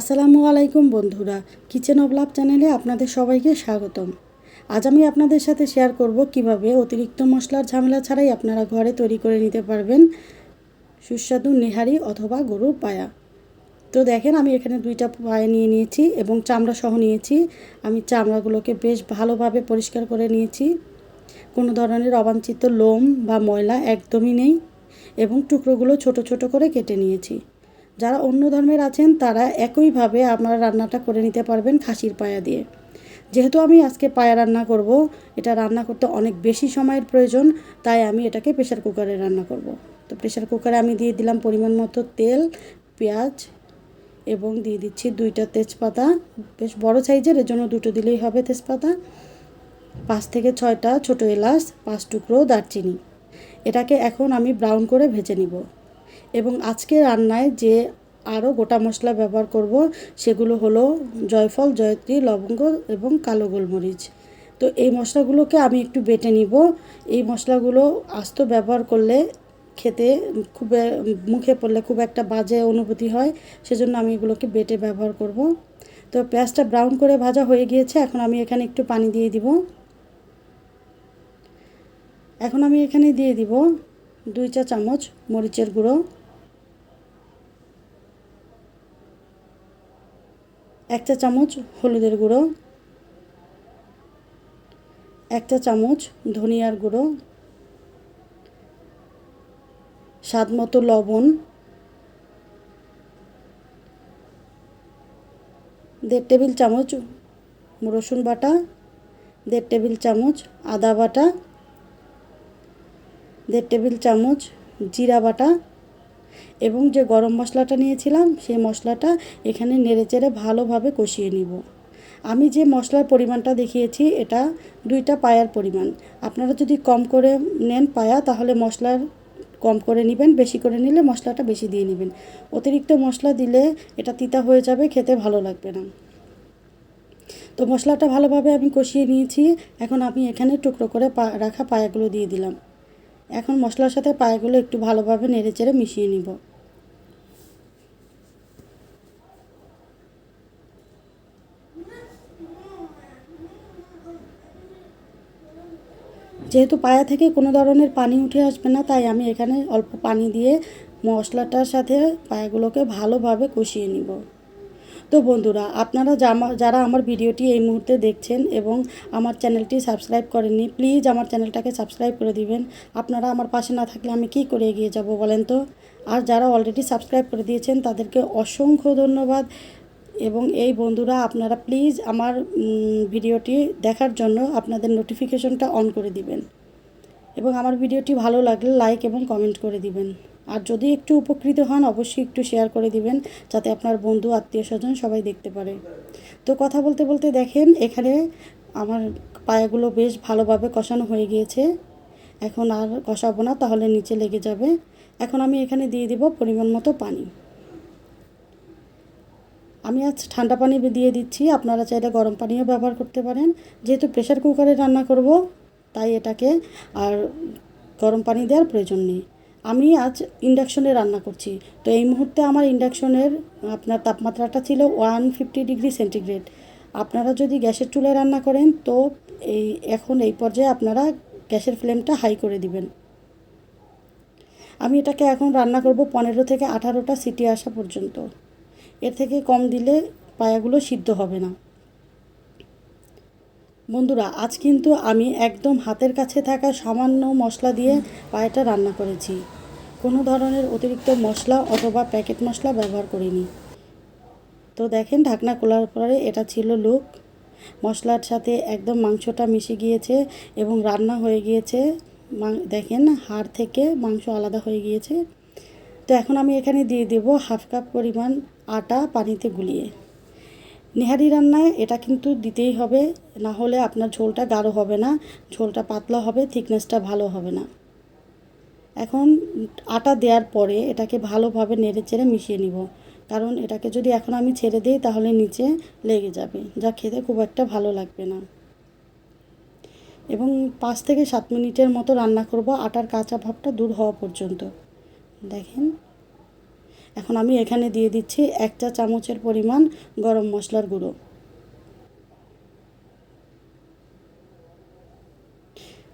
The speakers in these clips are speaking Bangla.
আসসালামু আলাইকুম বন্ধুরা কিচেন অফ লাভ চ্যানেলে আপনাদের সবাইকে স্বাগতম। আজ আমি আপনাদের সাথে শেয়ার করব কীভাবে অতিরিক্ত মশলার ঝামেলা ছাড়াই আপনারা ঘরে তৈরি করে নিতে পারবেন সুস্বাদু নেহারি অথবা গরুর পায়া। তো দেখেন, আমি এখানে দুইটা পায়া নিয়ে নিয়েছি এবং চামড়া সহ নিয়েছি। আমি চামড়াগুলোকে বেশ ভালোভাবে পরিষ্কার করে নিয়েছি। কোনো ধরনের অবাঞ্ছিত লোম বা ময়লা একদমই নেই এবং টুকরোগুলো ছোট ছোট করে কেটে নিয়েছি। যারা অন্য ধর্মের আছেন, তারা একইভাবে আপনারা রান্নাটা করে নিতে পারবেন খাসির পায়া দিয়ে। যেহেতু আমি আজকে পায়া রান্না করব, এটা রান্না করতে অনেক বেশি সময়ের প্রয়োজন, তাই আমি এটাকে প্রেশার কুকারে রান্না করব। তো প্রেশার কুকারে আমি দিয়ে দিলাম পরিমাণ মতো তেল, পেঁয়াজ এবং দিয়ে দিচ্ছি দুইটা তেজপাতা। বেশ বড় সাইজের, এর জন্য দুটো দিলেই হবে তেজপাতা। পাঁচ থেকে ছয়টা ছোটো এলাচ, পাঁচ টুকরো দারচিনি। এটাকে এখন আমি ব্রাউন করে ভেজে নিব। এবং আজকে রান্নায় যে আরও গোটা মশলা ব্যবহার করব। সেগুলো হলো জয়ফল, জয়ত্রী, লবঙ্গ এবং কালো গোলমরিচ। তো এই মশলাগুলোকে আমি একটু বেটে নিব। এই মশলাগুলো আস্ত ব্যবহার করলে খেতে খুব, মুখে পড়লে খুব একটা বাজে অনুভূতি হয়। সেজন্য আমি এগুলোকে বেটে ব্যবহার করব। তো পেঁয়াজটা ব্রাউন করে ভাজা হয়ে গিয়েছে। এখন আমি এখানে একটু পানি দিয়ে দিব। এখন আমি এখানে দিয়ে দিব দুই চা চামচ মরিচের গুঁড়ো। এক চা চামচ হলুদের গুঁড়ো এক চা চামচ ধনিয়ার গুঁড়ো, স্বাদ মতো লবণ, দেড় টেবিল চামচ রসুন বাটা, দেড় টেবিল চামচ আদা বাটা, দেড় টেবিল চামচ জিরা বাটা এবং যে গরম মশলাটা নিয়েছিলাম, সেই মশলাটা এখানে নেড়ে চেড়ে ভালোভাবে কষিয়ে নিব। আমি যে মশলার পরিমাণটা দেখিয়েছি, এটা দুইটা পায়ার পরিমাণ। আপনারা যদি কম করে নেন পায়া, তাহলে মশলার কম করে নেবেন, বেশি করে নিলে মশলাটা বেশি দিয়ে নেবেন। অতিরিক্ত মশলা দিলে এটা তিতা হয়ে যাবে, খেতে ভালো লাগবে না। তো মশলাটা ভালোভাবে আমি কষিয়ে নিয়েছি। এখন আমি এখানে টুকরো করে রাখা পায়াগুলো দিয়ে দিলাম। এখন মশলার সাথে পায়েগুলো একটু ভালোভাবে নেড়ে চেড়ে মিশিয়ে নিব। যেহেতু পায়া থেকে কোনো ধরনের পানি উঠে আসবে না, তাই আমি এখানে অল্প পানি দিয়ে মশলাটার সাথে পায়াগুলোকে ভালোভাবে কষিয়ে নিব। তো বন্ধুরা, আপনারা যারা আমার ভিডিওটি এই মুহূর্তে দেখছেন এবং আমার চ্যানেলটি সাবস্ক্রাইব করেননি, প্লিজ আমার চ্যানেলটাকে সাবস্ক্রাইব করে দিবেন। আপনারা আমার পাশে না থাকলে আমি কি করে এগিয়ে যাব বলেন তো? আর যারা অলরেডি সাবস্ক্রাইব করে দিয়েছেন, তাদেরকে অসংখ্য ধন্যবাদ। এবং এই বন্ধুরা, আপনারা প্লিজ আমার ভিডিওটি দেখার জন্য আপনাদের নোটিফিকেশনটা অন করে দিবেন। এবং আমার ভিডিওটি ভালো লাগলে লাইক এবং কমেন্ট করে দিবেন। আর যদি একটু উপকৃত হন, অবশ্যই একটু শেয়ার করে দিবেন, যাতে আপনার বন্ধু, আত্মীয় স্বজন সবাই দেখতে পারে। তো কথা বলতে বলতে দেখেন, এখানে আমার পায়াগুলো বেশ ভালোভাবে কষানো হয়ে গিয়েছে। এখন আর কষাবো না, তাহলে নিচে লেগে যাবে। এখন আমি এখানে দিয়ে দিব পরিমাণ মতো পানি। আমি আজ ঠান্ডা পানি দিয়ে দিচ্ছি, আপনারা চাইলে গরম পানিও ব্যবহার করতে পারেন। যেহেতু প্রেশার কুকারে রান্না করব, তাই এটাকে আর গরম পানি দেওয়ার প্রয়োজন নেই। আমি আজ ইন্ডাকশনে রান্না করছি। তো এই মুহূর্তে আমার ইন্ডাকশনের আপনার তাপমাত্রাটা ছিল ওয়ান ফিফটি ডিগ্রি সেন্টিগ্রেড। আপনারা যদি গ্যাসের চুলায় রান্না করেন, তো এই এখন এই পর্যায়ে আপনারা গ্যাসের ফ্লেমটা হাই করে দিবেন। আমি এটাকে এখন রান্না করব পনেরো থেকে আঠারোটা সিটি আসা পর্যন্ত। এর থেকে কম দিলে পায়াগুলো সিদ্ধ হবে না। বন্ধুরা, আজ কিন্তু আমি একদম হাতের কাছে থাকা সামান্য মশলা দিয়ে পায়েটা রান্না করেছি। কোনো ধরনের অতিরিক্ত মশলা অথবা প্যাকেট মশলা ব্যবহার করিনি। তো দেখেন, ঢাকনা খোলার পরে এটা ছিল লুক। মশলার সাথে একদম মাংসটা মিশে গিয়েছে এবং রান্না হয়ে গিয়েছে। দেখেন, হাড় থেকে মাংস আলাদা হয়ে গিয়েছে। তো এখন আমি এখানে দিয়ে দেব হাফ কাপ পরিমাণ আটা পানিতে গুলিয়ে। নেহারি রান্নায় এটা কিন্তু দিতেই হবে, না হলে আপনার ঝোলটা গাঢ় হবে না, ঝোলটা পাতলা হবে থিকনেসটা ভালো হবে না। এখন আটা দেওয়ার পরে এটাকে ভালোভাবে নেড়ে চেড়ে মিশিয়ে নিব। কারণ এটাকে যদি এখন আমি ছেড়ে দিই, তাহলে নিচে লেগে যাবে, যা খেতে খুব একটা ভালো লাগবে না। এবং পাঁচ থেকে সাত মিনিটের মতো রান্না করব, আটার কাঁচা ভাবটা দূর হওয়া পর্যন্ত। দেখেন এখন আমি এখানে দিয়ে দিচ্ছি এক চা চামচের পরিমাণ গরম মশলার গুঁড়ো।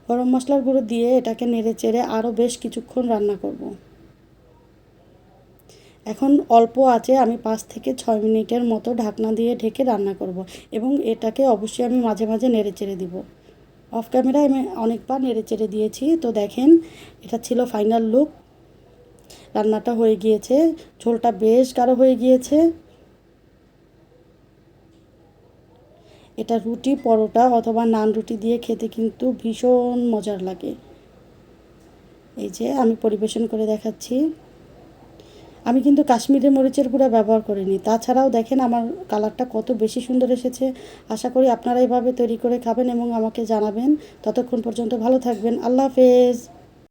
গরম মশলার গুঁড়ো দিয়ে এটাকে নেড়ে চেড়ে আরও বেশ কিছুক্ষণ রান্না করব। এখন অল্প আছে আমি পাঁচ থেকে ছয় মিনিটের মতো ঢাকনা দিয়ে ঢেকে রান্না করব এবং এটাকে অবশ্যই আমি মাঝে মাঝে নেড়ে চেড়ে দিব। অফ ক্যামেরায় আমি অনেকবার নেড়ে চেড়ে দিয়েছি, তো দেখেন এটা ছিল ফাইনাল লুক। রান্নাটা হয়ে গিয়েছে, ঝোলটা বেশ গাঢ় হয়ে গিয়েছে। এটা রুটি, পরোটা অথবা নান রুটি দিয়ে খেতে কিন্তু ভীষণ মজার লাগে। এই যে আমি পরিবেশন করে দেখাচ্ছি। আমি কিন্তু কাশ্মীরের মরিচের গুঁড়া ব্যবহার করিনি। তাছাড়াও দেখেন আমার কালারটা কত বেশি সুন্দর এসেছে। আশা করি আপনারা এভাবে তৈরি করে খাবেন এবং আমাকে জানাবেন। ততক্ষণ পর্যন্ত ভালো থাকবেন। আল্লাহ হাফেজ।